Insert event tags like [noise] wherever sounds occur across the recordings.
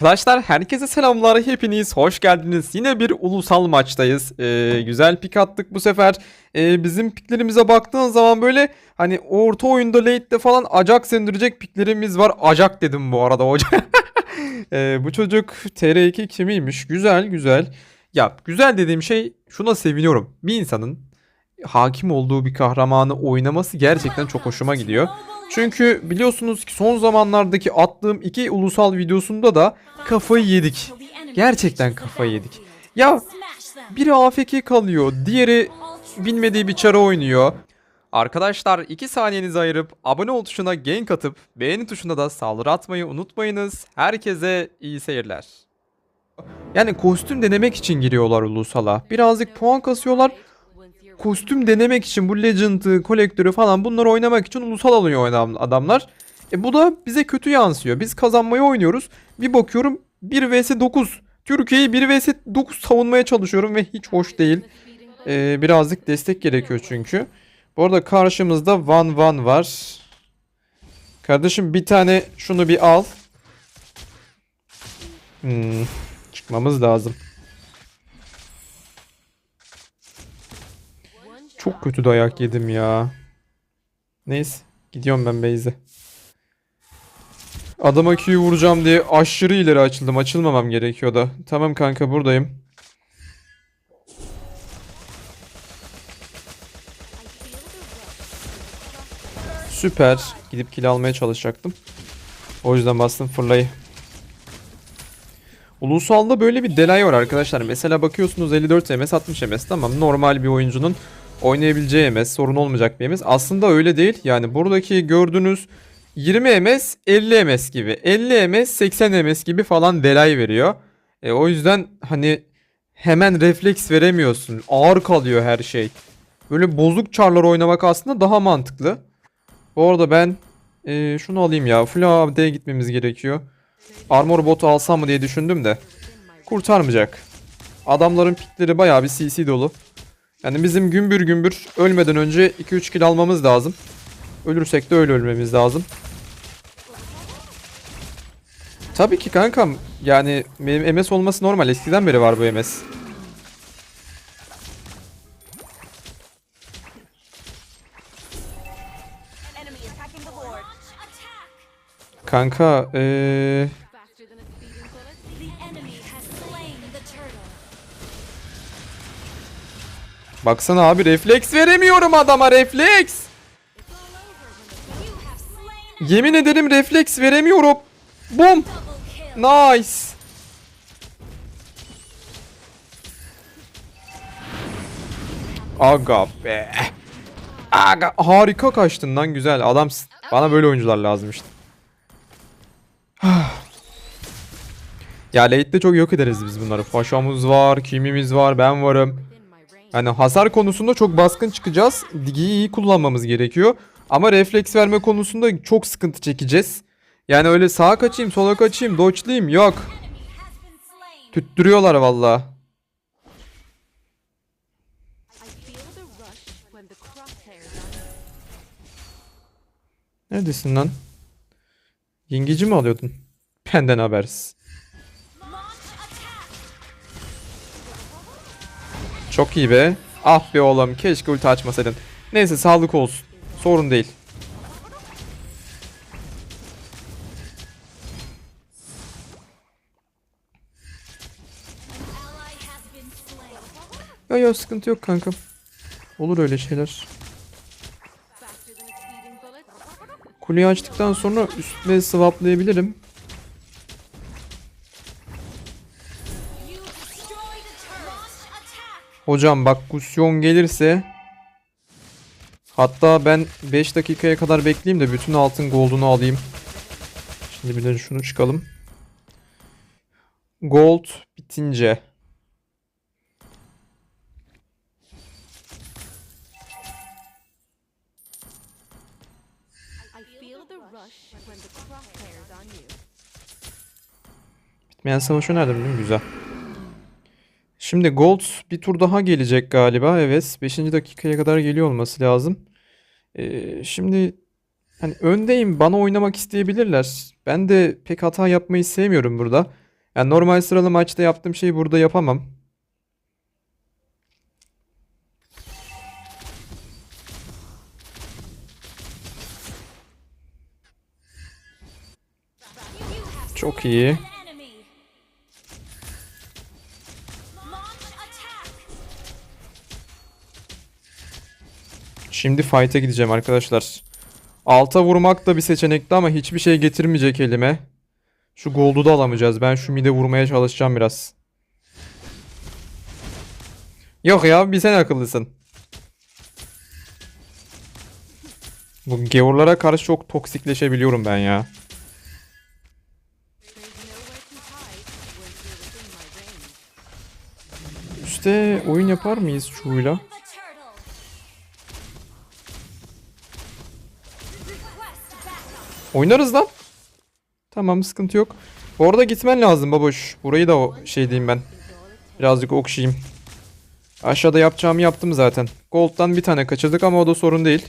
Arkadaşlar herkese selamlar hepiniz hoş geldiniz. Yine bir ulusal maçtayız. Ee, güzel pik attık bu sefer. Ee, bizim piklerimize baktığın zaman böyle hani orta oyunda late'de falan acak sendirecek piklerimiz var. Acak dedim bu arada hoca. [laughs] Ee, bu çocuk TR2 kimiymiş? Güzel güzel ya güzel dediğim şey şuna seviniyorum bir insanın hakim olduğu bir kahramanı oynaması gerçekten çok hoşuma gidiyor çünkü biliyorsunuz ki son zamanlardaki attığım iki ulusal videosunda da kafayı yedik. Gerçekten kafayı yedik. Ya biri AFK kalıyor, diğeri bilmediği bir çara oynuyor. Arkadaşlar 2 saniyenizi ayırıp abone ol tuşuna gank atıp beğeni tuşuna da saldırı atmayı unutmayınız. Herkese iyi seyirler. Yani kostüm denemek için giriyorlar ulusala. Birazcık puan kasıyorlar. Kostüm denemek için bu Legend'ı, kolektörü falan bunları oynamak için ulusal alıyor adam- adamlar. E bu da bize kötü yansıyor. Biz kazanmayı oynuyoruz. Bir bakıyorum 1 vs 9. Türkiye'yi 1 vs 9 savunmaya çalışıyorum ve hiç hoş değil. E, birazcık destek gerekiyor çünkü. Bu arada karşımızda Van Van var. Kardeşim bir tane şunu bir al. Hmm, çıkmamız lazım. Çok kötü dayak yedim ya. Neyse. Gidiyorum ben Beyze. Adama Q'yu vuracağım diye aşırı ileri açıldım. Açılmamam gerekiyor da. Tamam kanka buradayım. Süper. Gidip kill almaya çalışacaktım. O yüzden bastım fırlayı. Ulusal'da böyle bir delay var arkadaşlar. Mesela bakıyorsunuz 54 MS 60 MS tamam normal bir oyuncunun oynayabileceği MS sorun olmayacak bir MS. Aslında öyle değil. Yani buradaki gördüğünüz 20 MS 50 MS gibi 50 MS 80 MS gibi falan delay veriyor. E, o yüzden hani hemen refleks veremiyorsun. Ağır kalıyor her şey. Böyle bozuk çarlar oynamak aslında daha mantıklı. Bu arada ben e, şunu alayım ya. Full gitmemiz gerekiyor. Armor botu alsam mı diye düşündüm de. Kurtarmayacak. Adamların pikleri bayağı bir CC dolu. Yani bizim gümbür gümbür ölmeden önce 2-3 kill almamız lazım. Ölürsek de öyle ölmemiz lazım. Tabii ki kankam. Yani benim MS olması normal. Eskiden beri var bu MS. the turtle. Baksana abi refleks veremiyorum adama refleks. Yemin ederim refleks veremiyorum. Bum. Nice. Aga be. Aga harika kaçtın lan güzel adamsın. Bana böyle oyuncular lazım işte. Ya late'de çok yok ederiz biz bunları. Paşamız var, kimimiz var, ben varım. Yani hasar konusunda çok baskın çıkacağız. Digi'yi iyi kullanmamız gerekiyor. Ama refleks verme konusunda çok sıkıntı çekeceğiz. Yani öyle sağa kaçayım, sola kaçayım, dodge'layayım yok. Tüttürüyorlar valla. Neredesin lan? Yengeci mi alıyordun? Benden habersiz. Çok iyi be. Ah be oğlum keşke ulti açmasaydın. Neyse sağlık olsun. Sorun değil. Ya ya sıkıntı yok kankam. Olur öyle şeyler. Kuleyi açtıktan sonra üstüne swaplayabilirim. Hocam bak Gusyon gelirse hatta ben 5 dakikaya kadar bekleyeyim de bütün altın gold'unu alayım. Şimdi bir de şunu çıkalım. Gold bitince bitmeyen savaşı nerede bilmiyorum güzel. Şimdi Gold bir tur daha gelecek galiba. Evet. 5. dakikaya kadar geliyor olması lazım. Ee, şimdi hani öndeyim. Bana oynamak isteyebilirler. Ben de pek hata yapmayı sevmiyorum burada. Yani normal sıralı maçta yaptığım şeyi burada yapamam. Çok iyi. Şimdi fight'e gideceğim arkadaşlar. Alta vurmak da bir seçenekti ama hiçbir şey getirmeyecek elime. Şu gold'u da alamayacağız. Ben şu mid'e vurmaya çalışacağım biraz. Yok ya bir sen akıllısın. Bu gevurlara karşı çok toksikleşebiliyorum ben ya. Üste oyun yapar mıyız şuyla? Oynarız lan. Tamam sıkıntı yok. Bu arada gitmen lazım baboş. Burayı da şey diyeyim ben. Birazcık okşayayım. Aşağıda yapacağımı yaptım zaten. Gold'dan bir tane kaçırdık ama o da sorun değil.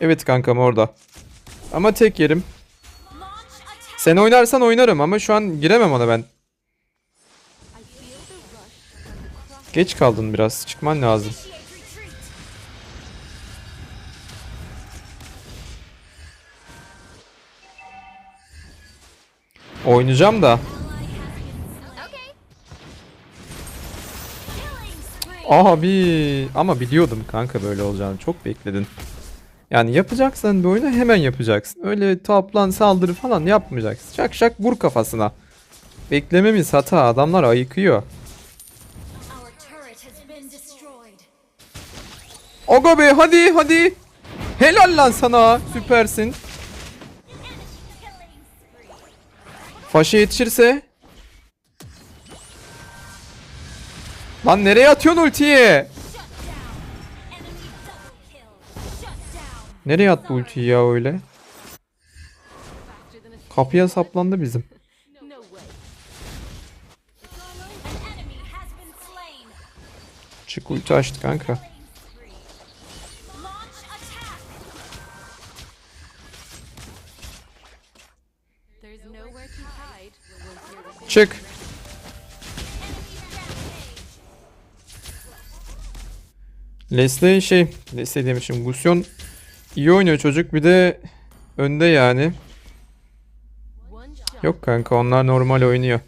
Evet kankam orada. Ama tek yerim. Sen oynarsan oynarım ama şu an giremem ona ben. Geç kaldın biraz. Çıkman lazım. Oynayacağım da. Abi ama biliyordum kanka böyle olacağını. Çok bekledin. Yani yapacaksan bir oyunu hemen yapacaksın. Öyle toplan saldırı falan yapmayacaksın. Şak şak vur kafasına. Beklememiz hata. Adamlar ayıkıyor. Aga be hadi hadi. Helal lan sana. Süpersin. Faşa yetişirse. Lan nereye atıyorsun ultiyi? Nereye attı ultiyi ya öyle? Kapıya saplandı bizim. Çık ulti açtı kanka. Çık. Leslie şey, Leslie demişim. Gusyon iyi oynuyor çocuk. Bir de önde yani. Yok kanka onlar normal oynuyor.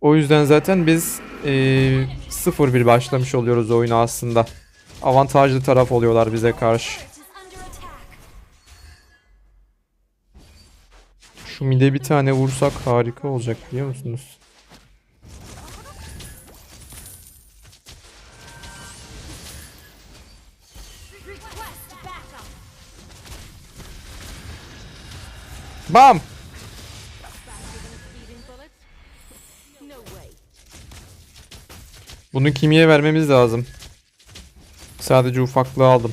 O yüzden zaten biz eee 0-1 başlamış oluyoruz oyuna aslında. Avantajlı taraf oluyorlar bize karşı. Şu mide bir tane vursak harika olacak biliyor musunuz? Bam! Bunu kimiye vermemiz lazım. Sadece ufaklığı aldım.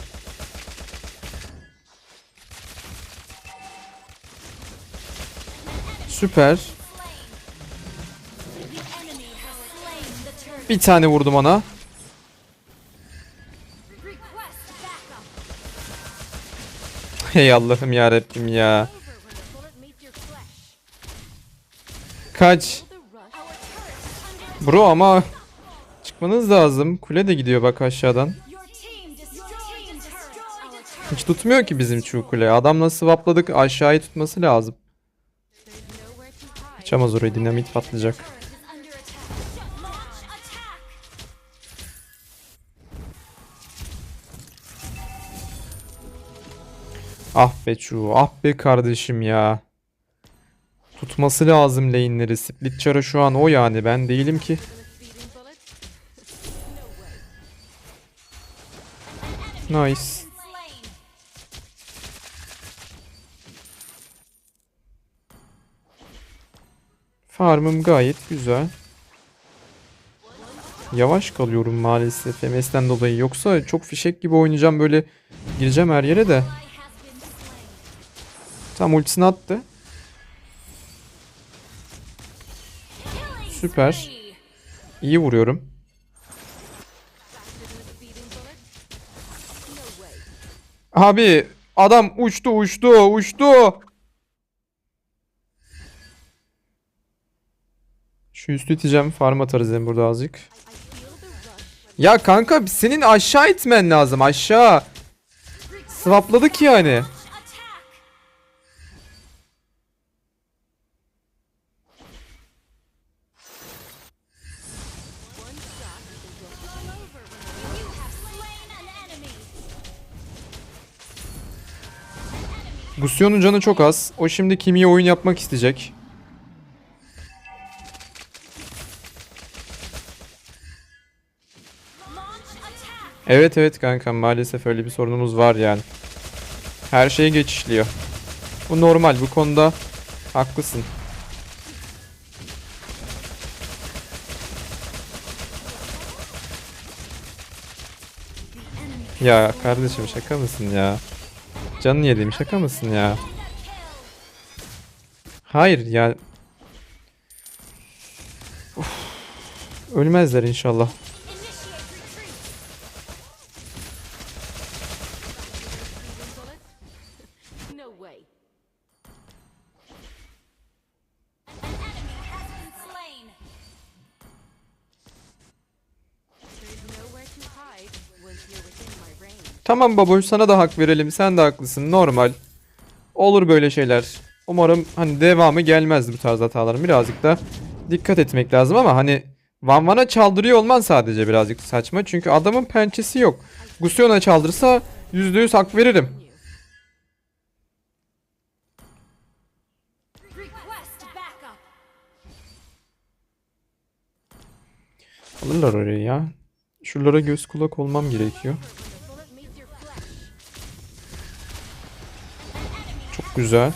Süper. Bir tane vurdum backup. [laughs] Hey Allah'ım ya ya. Kaç. Bro ama çıkmanız lazım. Kule de gidiyor bak aşağıdan. Hiç tutmuyor ki bizim şu kule. Adamla swapladık aşağıyı tutması lazım. Kaçamaz oraya dinamit patlayacak. Ah be şu, ah be kardeşim ya. Tutması lazım lane'leri. Split Chara şu an o yani ben değilim ki. Nice. Farmım gayet güzel. Yavaş kalıyorum maalesef MS'den dolayı. Yoksa çok fişek gibi oynayacağım böyle gireceğim her yere de. Tam ultisini attı. Süper. İyi vuruyorum. Abi adam uçtu uçtu uçtu. Şu üstü iteceğim. Farm atarız hem burada azıcık. Ya kanka senin aşağı itmen lazım aşağı. Swapladık yani. Gusion'un canı çok az. O şimdi kimiye oyun yapmak isteyecek. Evet evet kanka maalesef öyle bir sorunumuz var yani. Her şey geçişliyor. Bu normal bu konuda haklısın. Ya kardeşim şaka mısın ya? Canını yedim şaka mısın ya? Hayır ya. Uf. Ölmezler inşallah. Tamam baboş sana da hak verelim. Sen de haklısın. Normal. Olur böyle şeyler. Umarım hani devamı gelmez bu tarz hataların. Birazcık da dikkat etmek lazım ama hani Van Van'a çaldırıyor olman sadece birazcık saçma. Çünkü adamın pençesi yok. Gusion'a çaldırsa %100 hak veririm. Alırlar orayı ya. Şuralara göz kulak olmam gerekiyor. Güzel.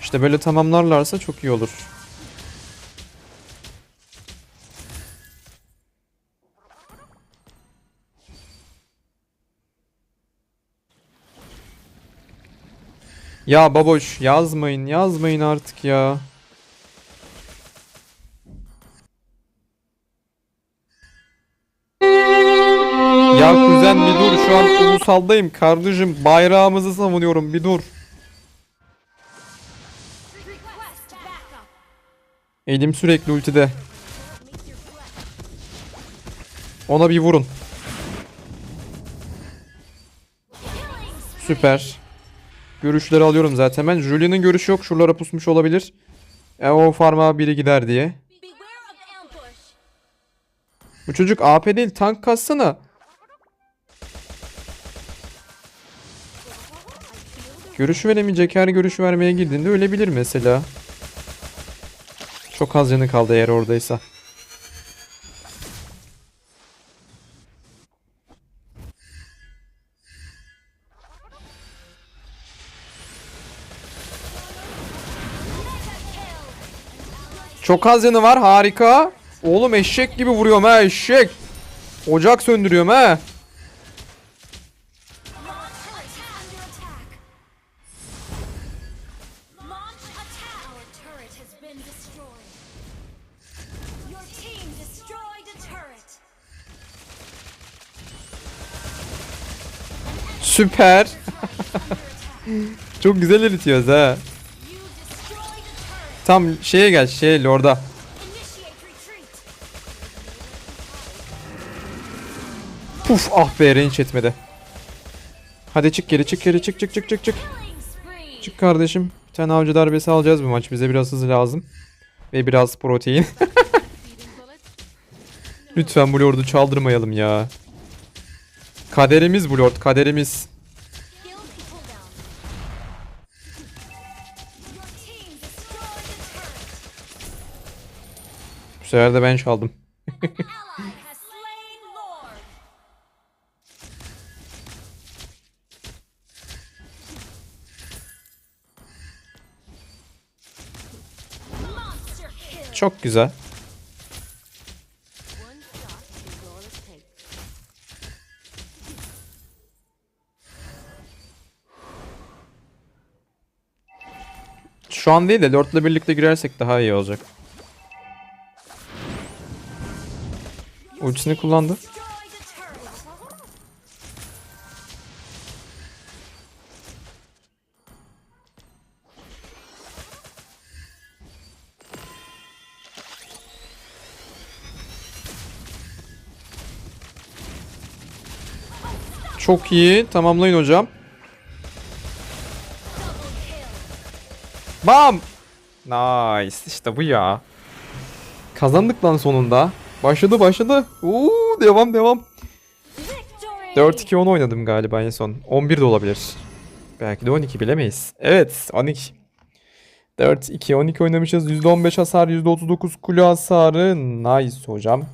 İşte böyle tamamlarlarsa çok iyi olur. Ya baboş yazmayın yazmayın artık ya. Ya kuzen bir dur şu an ulusaldayım kardeşim bayrağımızı savunuyorum bir dur. Elim sürekli ultide. Ona bir vurun. Süper. Görüşleri alıyorum zaten ben. Julian'ın görüşü yok. Şuralara pusmuş olabilir. E, o farma biri gider diye. Bu çocuk AP değil tank kassana. Görüş veremeyecek her görüş vermeye girdiğinde ölebilir mesela. Çok az canı kaldı eğer oradaysa. Çok az canı var harika. Oğlum eşek gibi vuruyorum ha eşek. Ocak söndürüyorum ha. Süper. Çok güzel eritiyoruz ha. Tam şeye gel şey lorda. Puf ah be range etmedi. Hadi çık geri çık geri çık çık çık çık çık. Çık kardeşim. Bir tane avcı darbesi alacağız bu maç. Bize biraz hız lazım. Ve biraz protein. [laughs] Lütfen bu lordu çaldırmayalım ya. Kaderimiz bu lord kaderimiz. Bu sefer de ben çaldım. [laughs] Çok güzel. Şu an değil de lordla birlikte girersek daha iyi olacak. Ultisini kullandı. Çok iyi. Tamamlayın hocam. Bam! Nice. İşte bu ya. Kazandık lan sonunda. Başladı başladı. Uuu devam devam. Victory. 4-2-10 oynadım galiba en son. 11 de olabilir. Belki de 12 bilemeyiz. Evet 12. 4-2-12 oynamışız. %15 hasar, %39 kule hasarı. Nice hocam.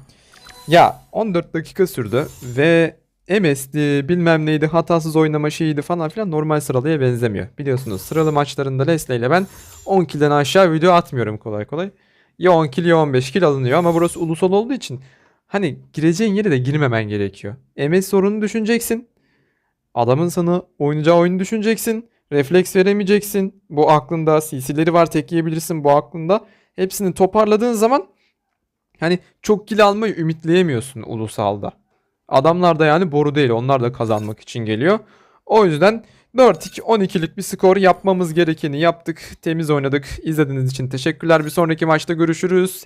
Ya 14 dakika sürdü ve MS'di bilmem neydi hatasız oynama şeyiydi falan filan normal sıralıya benzemiyor. Biliyorsunuz sıralı maçlarında Leslie ile ben 10 kill'den aşağı video atmıyorum kolay kolay. Ya 10 kill ya 15 kill alınıyor ama burası ulusal olduğu için hani gireceğin yere de girmemen gerekiyor. MS sorunu düşüneceksin. Adamın sana oynayacağı oyunu düşüneceksin. Refleks veremeyeceksin. Bu aklında CC'leri var tek yiyebilirsin bu aklında. Hepsini toparladığın zaman hani çok kill almayı ümitleyemiyorsun ulusalda. Adamlar da yani boru değil. Onlar da kazanmak için geliyor. O yüzden 4-2 12'lik bir skor yapmamız gerekeni yaptık. Temiz oynadık. İzlediğiniz için teşekkürler. Bir sonraki maçta görüşürüz.